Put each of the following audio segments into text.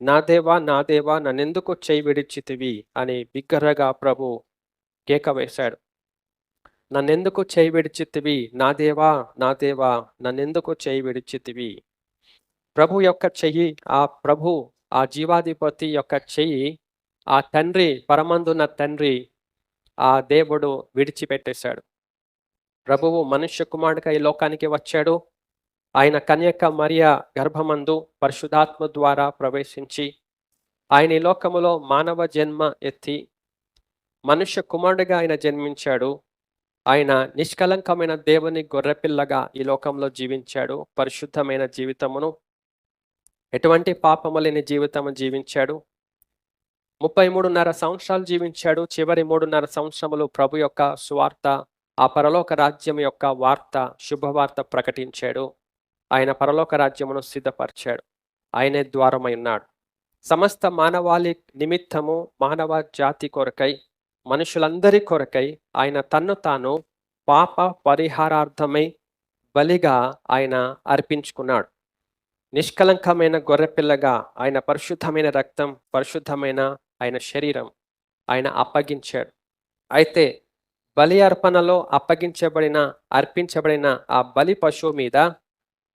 నా దేవా నా దేవా నన్నెందుకు చేయి విడిచితివి? అని బిగ్గరగా ప్రభు కేక వేశాడు నన్నెందుకు చేయి విడిచితివి? నా దేవా నా దేవా నన్నెందుకు చేయి విడిచితివి? ప్రభు యొక్క చెయ్యి ఆ ప్రభు ఆ జీవాధిపతి యొక్క చెయ్యి ఆ తండ్రి పరమందున్న తండ్రి ఆ దేవుడు విడిచిపెట్టేశాడు. ప్రభువు మనుష్య కుమారుడిగా ఈ లోకానికి వచ్చాడు. ఆయన కన్యక మరియ గర్భమందు పరిశుధాత్మ ద్వారా ప్రవేశించి ఆయన ఈ లోకములో మానవ జన్మ ఎత్తి మనుష్య కుమారుడిగా ఆయన జన్మించాడు. ఆయన నిష్కలంకమైన దేవుని గొర్రెపిల్లగా ఈ లోకంలో జీవించాడు. పరిశుద్ధమైన జీవితమును ఎటువంటి పాపము లేని జీవితము జీవించాడు. ముప్పై మూడున్నర సంవత్సరాలు జీవించాడు. చివరి మూడున్నర సంవత్సరములు ప్రభు యొక్క సువార్త ఆ పరలోక రాజ్యం యొక్క వార్త శుభవార్త ప్రకటించాడు. ఆయన పరలోక రాజ్యమును సిద్ధపరిచాడు. ఆయనే ద్వారమై ఉన్నాడు. సమస్త మానవాళి నిమిత్తము మానవ జాతి కొరకై మనుషులందరి కొరకై ఆయన తన్ను తాను పాప పరిహారార్థమై బలిగా ఆయన అర్పించుకున్నాడు. నిష్కలంకమైన గొర్రెపిల్లగా ఆయన పరిశుద్ధమైన రక్తం పరిశుద్ధమైన ఆయన శరీరం ఆయన అప్పగించాడు. అయితే బలి అర్పణలో అప్పగించబడిన అర్పించబడిన ఆ బలి పశువు మీద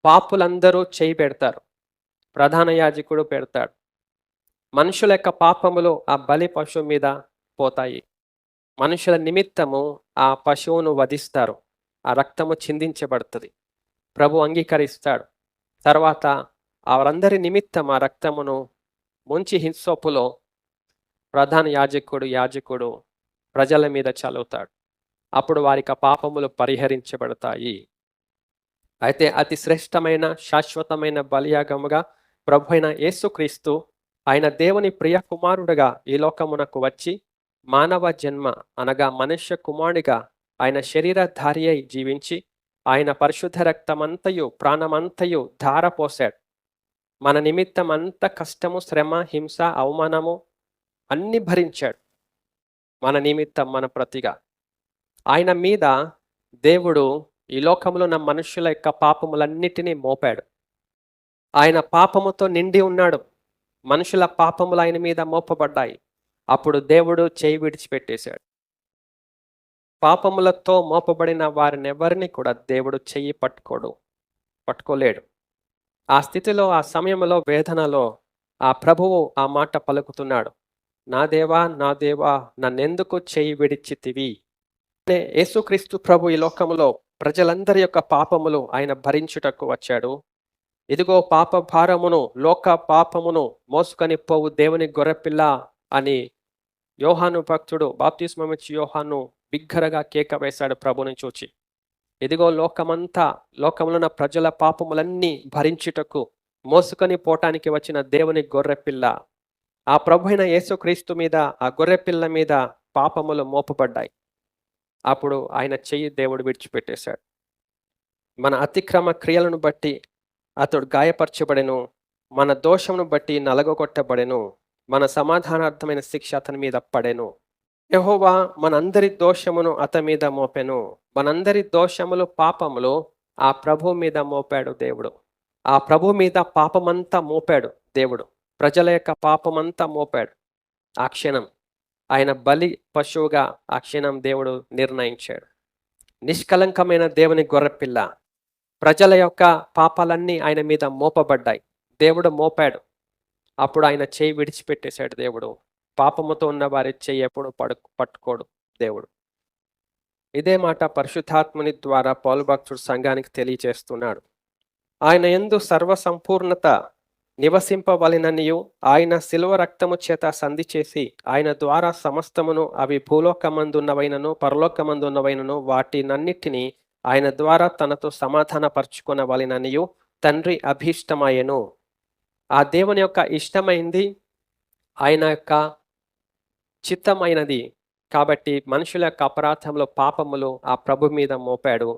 పాపులందరూ చేయి పెడతారు. ప్రధాన యాజకుడు పెడతాడు. మనుషుల యొక్క పాపములు ఆ బలి పశువు మీద పోతాయి. మనుషుల నిమిత్తము ఆ పశువును వధిస్తారు. ఆ రక్తము చిందించబడుతుంది. ప్రభు అంగీకరిస్తాడు. తర్వాత వారందరి నిమిత్తం ఆ రక్తమును ముంచి హింసోపులో ప్రధాన యాజకుడు యాజకుడు ప్రజల మీద చదువుతాడు అప్పుడు వారికి ఆ పాపములు పరిహరించబడతాయి. అయితే అతి శ్రేష్టమైన శాశ్వతమైన బలియాగముగా ప్రభు అయిన యేసుక్రీస్తు ఆయన దేవుని ప్రియ కుమారుడుగా ఈ లోకమునకు వచ్చి మానవ జన్మ అనగా మనుష్య కుమారుడిగా ఆయన శరీరధారి అయి జీవించి ఆయన పరిశుద్ధ రక్తమంతయు ప్రాణమంతయు ధారపోశాడు. మన నిమిత్తం అంత కష్టము శ్రమ హింస అవమానము అన్ని భరించాడు. మన నిమిత్తం మన ప్రతిగా. ఆయన మీద దేవుడు ఈ లోకంలో ఉన్న మనుషుల యొక్క పాపములన్నిటినీ మోపాడు. ఆయన పాపముతో నిండి ఉన్నాడు. మనుషుల పాపములు ఆయన మీద మోపబడ్డాయి. అప్పుడు దేవుడు చేయి విడిచిపెట్టేశాడు. పాపములతో మోపబడిన వారిని ఎవరిని కూడా దేవుడు చెయ్యి పట్టుకోడు పట్టుకోలేడు. ఆ స్థితిలో ఆ సమయంలో వేదనలో ఆ ప్రభువు ఆ మాట పలుకుతున్నాడు. నా దేవా నా దేవా నన్నెందుకు చేయి విడిచితివి? అంటే యేసుక్రీస్తు ప్రభు ఈ లోకములో ప్రజలందరి యొక్క పాపములు ఆయన భరించుటకు వచ్చాడు. ఇదిగో పాప భారమును లోక పాపమును మోసుకొని పోవు దేవుని గొర్రెపిల్ల అని యోహాను భక్తుడు బాప్తిస్మమిచ్చి యోహాను బిగ్గరగా కేక వేశాడు ప్రభుని చూచి. ఇదిగో లోకమంతా లోకంలో ఉన్న ప్రజల పాపములన్నీ భరించుటకు మోసుకొని పోటానికి వచ్చిన దేవుని గొర్రెపిల్ల. ఆ ప్రభు అయిన యేసుక్రీస్తు మీద ఆ గొర్రెపిల్ల మీద పాపములు మోపబడ్డాయి. అప్పుడు ఆయన చెయ్యి దేవుడు విడిచిపెట్టేశాడు. మన అతిక్రమ క్రియలను బట్టి అతడు గాయపరచబడెను మన దోషమును బట్టి నలగొట్టబడెను మన సమాధానార్థమైన శిక్ష అతని మీద పడెను. యహోవా మనందరి దోషమును అతని మీద మోపెను. మనందరి దోషములు పాపములు ఆ ప్రభు మీద మోపాడు దేవుడు. ఆ ప్రభు మీద పాపమంతా మోపాడు దేవుడు. ప్రజల యొక్క పాపమంతా మోపాడు. ఆ క్షణం ఆయన బలి పశువుగా ఆ క్షణం దేవుడు నిర్ణయించాడు. నిష్కలంకమైన దేవుని గొర్రెపిల్ల ప్రజల యొక్క పాపాలన్నీ ఆయన మీద మోపబడ్డాయి. దేవుడు మోపాడు. అప్పుడు ఆయన చేయి విడిచిపెట్టేశాడు దేవుడు. పాపముతో ఉన్న వారి చెయ్యి ఎప్పుడు పడు పట్టుకోడు దేవుడు. ఇదే మాట పరిశుద్ధాత్మని ద్వారా పౌలభక్తుడు సంఘానికి తెలియచేస్తున్నాడు ఆయన ఎందు సర్వసంపూర్ణత నివసింపవలెననియు ఆయన శిలువ రక్తము చేత సంధి చేసి ఆయన ద్వారా సమస్తమును అవి భూలోకమందున్నవైనను పరలోకమందున్నవైనను వాటినన్నిటినీ ఆయన ద్వారా తనతో సమాధానపరుచుకునవలెననియు తండ్రి అభీష్టమయ్యను ఆ దేవుని యొక్క ఇష్టమైంది ఆయన యొక్క చిత్తమైనది కాబట్టి మనుషుల యొక్క అపరాధంలో పాపములు ఆ ప్రభు మీద మోపాడు.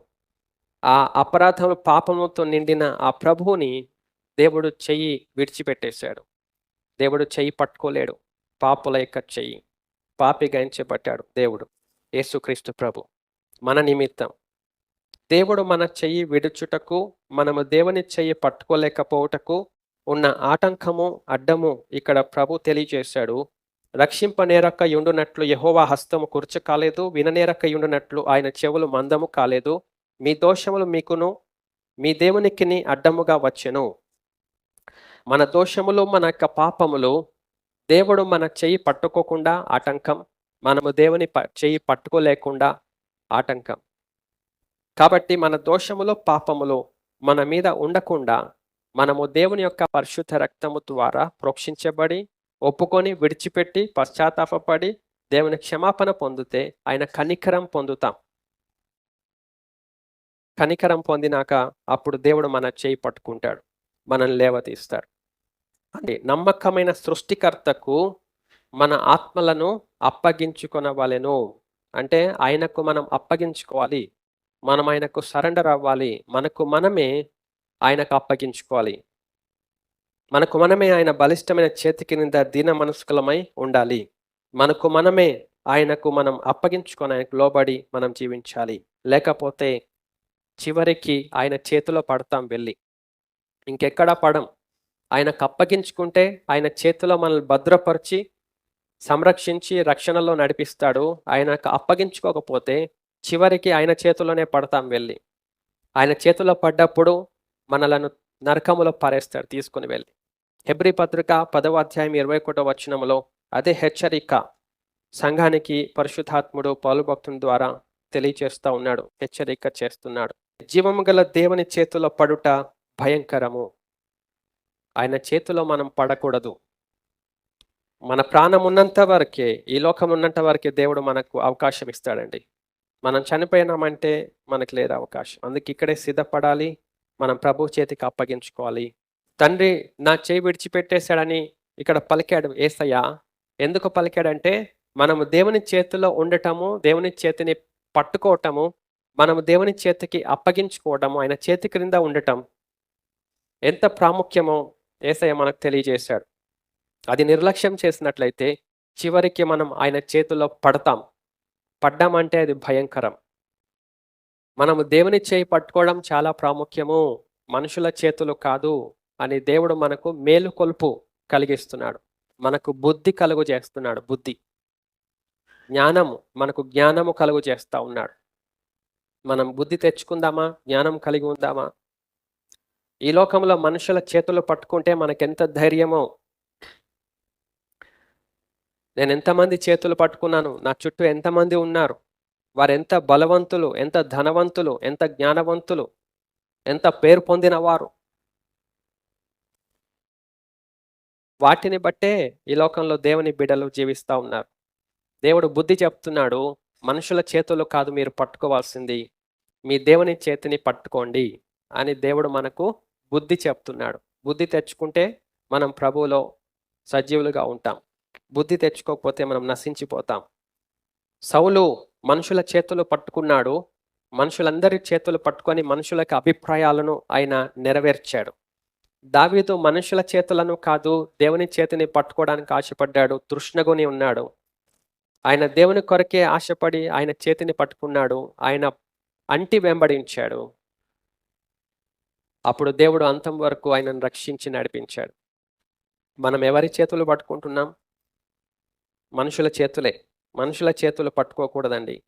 ఆ అపరాధములు పాపముతో నిండిన ఆ ప్రభువుని దేవుడు చెయ్యి విడిచిపెట్టేశాడు. దేవుడు చెయ్యి పట్టుకోలేడు. పాపుల యొక్క చెయ్యి పాపి గాయించబట్టాడు దేవుడు. యేసుక్రీస్తు ప్రభు. మన నిమిత్తం. దేవుడు మన చెయ్యి విడుచుటకు మనము దేవుని చెయ్యి పట్టుకోలేకపోవుటకు ఉన్న ఆటంకము అడ్డము ఇక్కడ ప్రభు తెలియజేశాడు. రక్షింపనేరక్క యుండునట్లు యహోవా హస్తము కుర్చ కాలేదు విననేరక్క యుండునట్లు ఆయన చెవులు మందము కాలేదు. మీ దోషములు మీకును మీ దేవునికిని అడ్డముగా వచ్చెను. మన దోషములు మన యొక్క పాపములు దేవుడు మన చెయ్యి పట్టుకోకుండా ఆటంకం మనము దేవుని ప- చెయ్యి పట్టుకోలేకుండా ఆటంకం. కాబట్టి మన దోషములు పాపములు మన మీద ఉండకుండా మనము దేవుని యొక్క పరిశుద్ధ రక్తము ద్వారా ప్రోక్షించబడి ఒప్పుకొని విడిచిపెట్టి పశ్చాత్తాపపడి దేవుని క్షమాపణ పొందితే ఆయన కనికరం పొందుతాం. కనికరం పొందినాక అప్పుడు దేవుడు మన చేయి పట్టుకుంటాడు మనల్ని లేవతీస్తాడు అంటే నమ్మకమైన సృష్టికర్తకు మన ఆత్మలను అప్పగించుకొనవలెను. అంటే ఆయనకు మనం అప్పగించుకోవాలి. మనం ఆయనకు సరెండర్ అవ్వాలి. మనకు మనమే ఆయనకు అప్పగించుకోవాలి. మనకు మనమే ఆయన బలిష్టమైన చేతి కింద దీన మనస్కులమై ఉండాలి. మనకు మనమే ఆయనకు మనం అప్పగించుకొని ఆయనకు లోబడి మనం జీవించాలి. లేకపోతే చివరికి ఆయన చేతిలో పడతాం వెళ్ళి. ఇంకెక్కడా పడం? ఆయనకు అప్పగించుకుంటే ఆయన చేతిలో మనల్ని భద్రపరిచి సంరక్షించి రక్షణలో నడిపిస్తాడు. ఆయనకు అప్పగించుకోకపోతే చివరికి ఆయన చేతిలోనే పడతాం వెళ్ళి. ఆయన చేతిలో పడ్డప్పుడు మనలను నరకములో పారేస్తాడు తీసుకుని వెళ్ళి. హెబ్రి పత్రిక పదవ అధ్యాయం ఇరవై ఒకటో వచనములో అదే హెచ్చరిక సంఘానికి పరిశుద్ధాత్ముడు పౌలు భక్తుని ద్వారా తెలియచేస్తూ ఉన్నాడు హెచ్చరిక చేస్తున్నాడు. జీవము గల దేవుని చేతిలో పడుట భయంకరము. ఆయన చేతిలో మనం పడకూడదు. మన ప్రాణం ఉన్నంత వరకే ఈ లోకం ఉన్నంత వరకే దేవుడు మనకు అవకాశం ఇస్తాడండి. మనం చనిపోయినామంటే మనకు లేదు అవకాశం. అందుకే ఇక్కడే సిద్ధపడాలి మనం ప్రభు చేతికి అప్పగించుకోవాలి. తండ్రి నా చేయి విడిచిపెట్టేశాడని ఇక్కడ పలికాడు ఏసయ్య. ఎందుకు పలికాడంటే మనము దేవుని చేతిలో ఉండటము దేవుని చేతిని పట్టుకోవటము మనము దేవుని చేతికి అప్పగించుకోవటము ఆయన చేతి క్రింద ఉండటం ఎంత ప్రాముఖ్యమో ఏసయ్య మనకు తెలియజేశాడు. అది నిర్లక్ష్యం చేసినట్లయితే చివరికి మనం ఆయన చేతిలో పడతాం. పడ్డామంటే అది భయంకరం. మనము దేవుని చేయి పట్టుకోవడం చాలా ప్రాముఖ్యము. మనుషుల చేతులు కాదు అని దేవుడు మనకు మేలుకొల్పు కలిగిస్తున్నాడు. మనకు బుద్ధి కలుగు చేస్తున్నాడు. బుద్ధి. జ్ఞానము మనకు జ్ఞానము కలుగు చేస్తూ ఉన్నాడు. మనం బుద్ధి తెచ్చుకుందామా? జ్ఞానం కలిగి ఉందామా? ఈ లోకంలో మనుషుల చేతులు పట్టుకుంటే మనకెంత ధైర్యమో. నేను ఎంతమంది చేతులు పట్టుకున్నాను నా చుట్టూ ఎంతమంది ఉన్నారు వారు ఎంత బలవంతులు ఎంత ధనవంతులు ఎంత జ్ఞానవంతులు ఎంత పేరు పొందిన వారు. వాటిని బట్టే ఈ లోకంలో దేవుని బిడ్డలు జీవిస్తూ ఉన్నారు. దేవుడు బుద్ధి చెప్తున్నాడు మనుషుల చేతులు కాదు మీరు పట్టుకోవాల్సింది మీ దేవుని చేతిని పట్టుకోండి అని దేవుడు మనకు బుద్ధి చెప్తున్నాడు. బుద్ధి తెచ్చుకుంటే మనం ప్రభువులో సజీవులుగా ఉంటాం. బుద్ధి తెచ్చుకోకపోతే మనం నశించిపోతాం. సౌలు మనుషుల చేతులు పట్టుకున్నాడు. మనుషులందరి చేతులు పట్టుకొని మనుషులకు అభిప్రాయాలను ఆయన నెరవేర్చాడు. దావీదు మనుషుల చేతులను కాదు దేవుని చేతిని పట్టుకోవడానికి ఆశపడ్డాడు. తృష్ణగుని ఉన్నాడు. ఆయన దేవుని కొరకే ఆశపడి ఆయన చేతిని పట్టుకున్నాడు. ఆయన అంటి వెంబడించాడు. అప్పుడు దేవుడు అంతం వరకు ఆయనను రక్షించి నడిపించాడు. మనం ఎవరి చేతులు పట్టుకుంటున్నాం? మనుషుల చేతులే. మనుషుల చేతులు పట్టుకోకూడదండి.